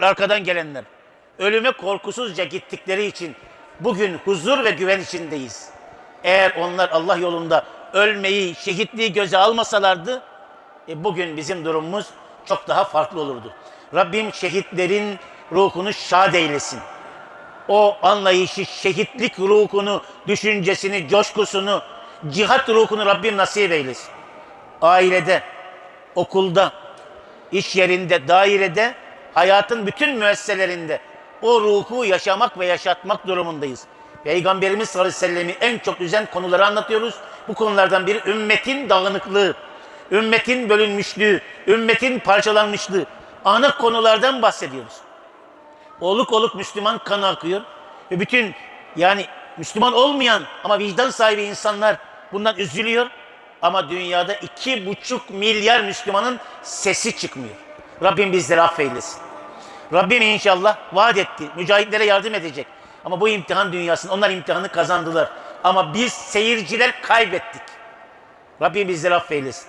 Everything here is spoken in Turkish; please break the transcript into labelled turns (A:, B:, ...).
A: arkadan gelenler. Ölüme korkusuzca gittikleri için bugün huzur ve güven içindeyiz. Eğer onlar Allah yolunda ölmeyi, şehitliği göze almasalardı e, bugün bizim durumumuz çok daha farklı olurdu. Rabbim şehitlerin ruhunu şad eylesin. O anlayışı, şehitlik ruhunu, düşüncesini, coşkusunu, cihat ruhunu Rabbim nasip eylesin. Ailede, okulda, iş yerinde, dairede, hayatın bütün müesselerinde o ruhu yaşamak ve yaşatmak durumundayız. Peygamberimiz sallallahu aleyhi ve sellem'i en çok üzen konuları anlatıyoruz. Bu konulardan biri ümmetin dağınıklığı, ümmetin bölünmüşlüğü, ümmetin parçalanmışlığı. Ana konulardan bahsediyoruz. Oluk oluk Müslüman kan akıyor. Ve bütün yani Müslüman olmayan ama vicdan sahibi insanlar bundan üzülüyor. Ama dünyada iki buçuk milyar Müslümanın sesi çıkmıyor. Rabbim bizleri affeylesin. Rabbim inşallah vaat etti. Mücahitlere yardım edecek. Ama bu imtihan dünyasında onlar imtihanı kazandılar. Ama biz seyirciler kaybettik. Rabbim bizleri affeylesin.